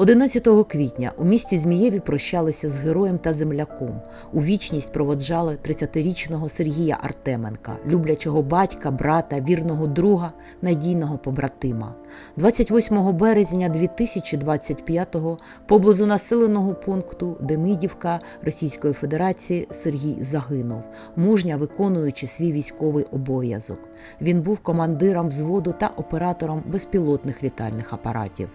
11 квітня у місті Змієві прощалися з героєм та земляком. У вічність проводжали 30-річного Сергія Артеменка, люблячого батька, брата, вірного друга, надійного побратима. 28 березня 2025-го поблизу населеного пункту Демидівка Російської Федерації Сергій загинув, мужня виконуючи свій військовий обов'язок. Він був командиром взводу та оператором безпілотних літальних апаратів.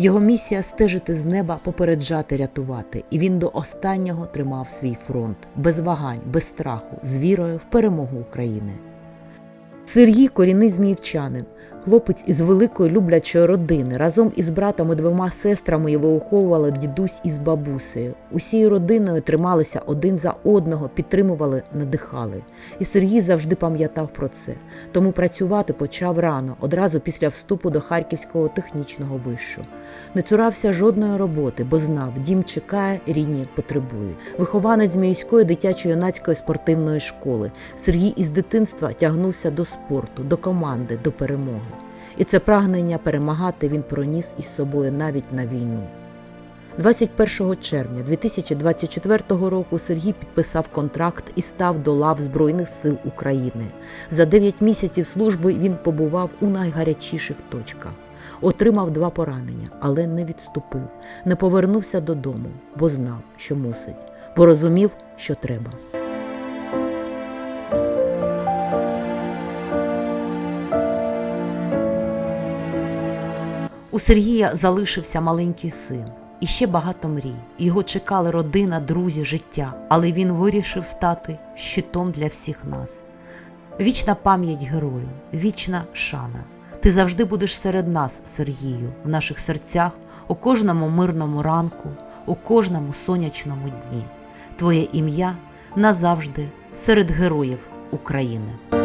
Його місія стежити з неба, попереджати, рятувати, і він до останнього тримав свій фронт. Без вагань, без страху, з вірою в перемогу України. Сергій корінний зміївчанин, хлопець із великої люблячої родини. Разом із братом і двома сестрами його виховували дідусь із бабусею. Усією родиною трималися один за одного, підтримували, надихали. І Сергій завжди пам'ятав про це. Тому працювати почав рано, одразу після вступу до Харківського технічного вишу. Не цурався жодної роботи, бо знав, дім чекає, рідні потребує. Вихованець міської дитячо-юнацької спортивної школи. Сергій із дитинства тягнувся до спорту, до команди, до перемоги. І це прагнення перемагати він проніс із собою навіть на війну. 21 червня 2024 року Сергій підписав контракт і став до лав Збройних сил України. За 9 місяців служби він побував у найгарячіших точках. Отримав два поранення, але не відступив, не повернувся додому, бо знав, що мусить, бо розумів, що треба. У Сергія залишився маленький син і ще багато мрій. Його чекали родина, друзі, життя, але він вирішив стати щитом для всіх нас. Вічна пам'ять герою, вічна шана. Ти завжди будеш серед нас, Сергію, в наших серцях, у кожному мирному ранку, у кожному сонячному дні. Твоє ім'я назавжди серед героїв України.